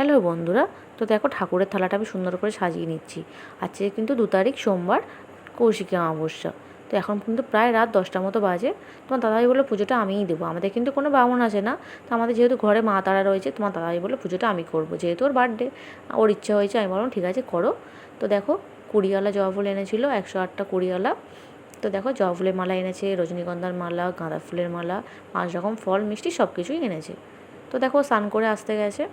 Hello বন্ধুরা। তো দেখো ঠাকুরের থালাটা আমি সুন্দর করে সাজিয়ে নিচ্ছি। আজকে কিন্তু দু তারিখ, সোমবার, কৌশিকী অমাবস্যা। তো এখন কিন্তু প্রায় রাত দশটার মতো বাজে। তোমার দাদাই বলল, পুজোটা আমিই দেবো। আমাদের কিন্তু কোনো বামন আছে না। তো আমাদের যেহেতু ঘরে মা তারা রয়েছে, তোমার দাদাভাই বলল, পুজোটা আমি করব। যেহেতু ওর বার্থডে ওর ইচ্ছা হয়েছে, আমি বললাম, ঠিক আছে, করো। তো দেখো কুড়িওয়ালা জবা ফুল এনেছিল, একশো আটটা কুড়িওয়ালা। তো দেখো জবা ফুলের মালা এনেছে, রজনীগন্ধার মালা গাঁদা ফুলের মালা, পাঁচ রকম ফল, মিষ্টি সব কিছুই এনেছে। তো দেখো স্নান করে আসতে গেছে।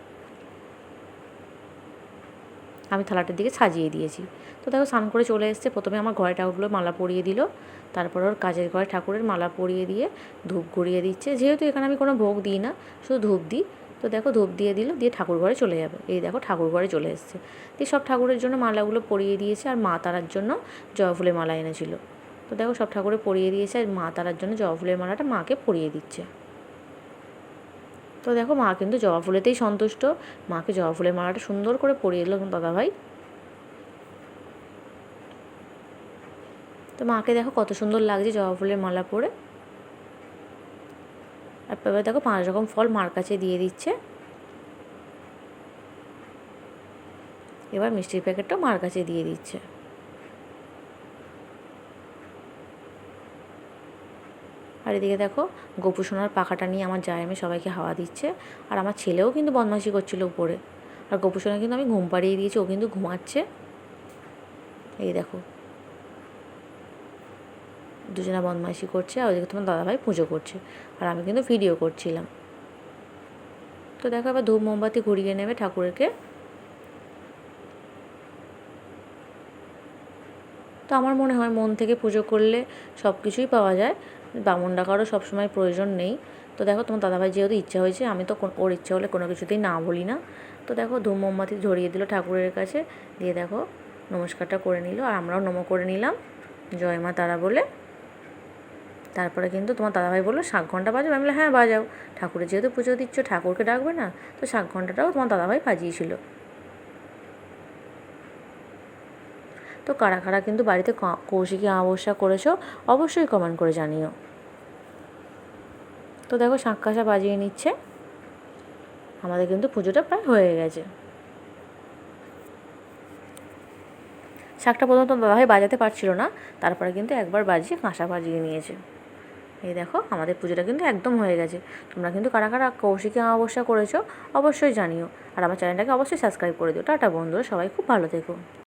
আমি থালাটার দিকে সাজিয়ে দিয়েছি। তো দেখো স্নান করে চলে এসছে। প্রথমে আমার ঘরে ঠাকুরগুলো মালা পরিয়ে দিল। তারপর ওর কাজের ঘরে ঠাকুরের মালা পরিয়ে দিয়ে ধূপ গড়িয়ে দিচ্ছে। যেহেতু এখানে আমি কোনো ভোগ দিই না, শুধু ধূপ দিই। তো দেখো ধূপ দিয়ে দিল, দিয়ে ঠাকুর ঘরে চলে যাবে। এই দেখো ঠাকুর ঘরে চলে এসছে। দিয়ে সব ঠাকুরের জন্য মালাগুলো পরিয়ে দিয়েছে আর মা তারার জন্য জবা ফুলের মালা এনেছিল। তো দেখো সব ঠাকুরে পরিয়ে দিয়েছে আর মা তারার জন্য জবা ফুলের মালাটা মাকে পরিয়ে দিচ্ছে। তো দেখো মা কিন্তু জবা ফুলেতেই সন্তুষ্ট। মাকে জবা ফুলের মালাটা সুন্দর করে পরিয়ে দিল দাদাভাই তো মাকে দেখো কত সুন্দর লাগছে জবা ফুলের মালা পরে। আর এবার দেখো পাঁচ রকম ফল মার কাছে দিয়ে দিচ্ছে। এবার মিষ্টির প্যাকেটটাও মার কাছে দিয়ে দিচ্ছে। আর এদিকে দেখো, গোপু সোনার পাখাটা নিয়ে আমার জায়ামে সবাইকে হাওয়া দিচ্ছে। আর আমার ছেলেও কিন্তু বদমাশি করছিল উপরে। আর গোপু সোনা কিন্তু আমি ঘুম পাড়িয়ে দিয়েছি, ও কিন্তু ঘুমাচ্ছে। এই দেখো। দুজনা বদমাইশি করছে, আর ওদিকে তোমার দাদাভাই পুজো করছে। আর আমি কিন্তু ভিডিও করছিলাম। তো দেখো আবার ধূপ মোমবাতি ঘুরিয়ে নেবে ঠাকুরকে। আমার মনে হয় মন থেকে পুজো করলে সব কিছুই পাওয়া যায়। বামন ডাকারও সবসময় প্রয়োজন নেই। তো দেখো তোমার দাদাভাই যেহেতু ইচ্ছা হয়েছে, আমি তো ওর ইচ্ছা হলে কোনো কিছুতেই না বলি না। তো দেখো ধূম মোমবাতি ধরিয়ে দিল ঠাকুরের কাছে, দিয়ে দেখো নমস্কারটা করে নিল আর আমরাও নম করে নিলাম। জয় মা তারা বলে। তারপরে কিন্তু তোমার দাদাভাই বলল শাক ঘণ্টা বাজাবে আমি বললাম হ্যাঁ বাজাও। ঠাকুরের যেহেতু পুজো দিচ্ছ, ঠাকুরকে ডাকবে না, তো শাক ঘন্টাটাও তোমার দাদাভাই বাজিয়েছিল। তো কারা কারা কিন্তু বাড়িতে কৌশিকী অমাবস্যা করেছ, অবশ্যই কমেন্ট করে জানিও। তো দেখো শাঁখ কাঁসা বাজিয়ে নিচ্ছে। আমাদের কিন্তু পুজোটা প্রায় হয়ে গেছে। শাকটা প্রথমত দাদাভাই বাজাতে পারছিল না, তারপরে কিন্তু একবার বাজিয়ে কাঁসা বাজিয়ে নিয়েছে। এই দেখো, আমাদের পুজোটা কিন্তু একদম হয়ে গেছে। তোমরা কিন্তু কারা কারা কৌশিকী অমাবস্যা করেছ, অবশ্যই জানিও। আর আমার চ্যানেলটাকে অবশ্যই সাবস্ক্রাইব করে দিও। টাটা বন্ধুরা, সবাই খুব ভালো থেকো।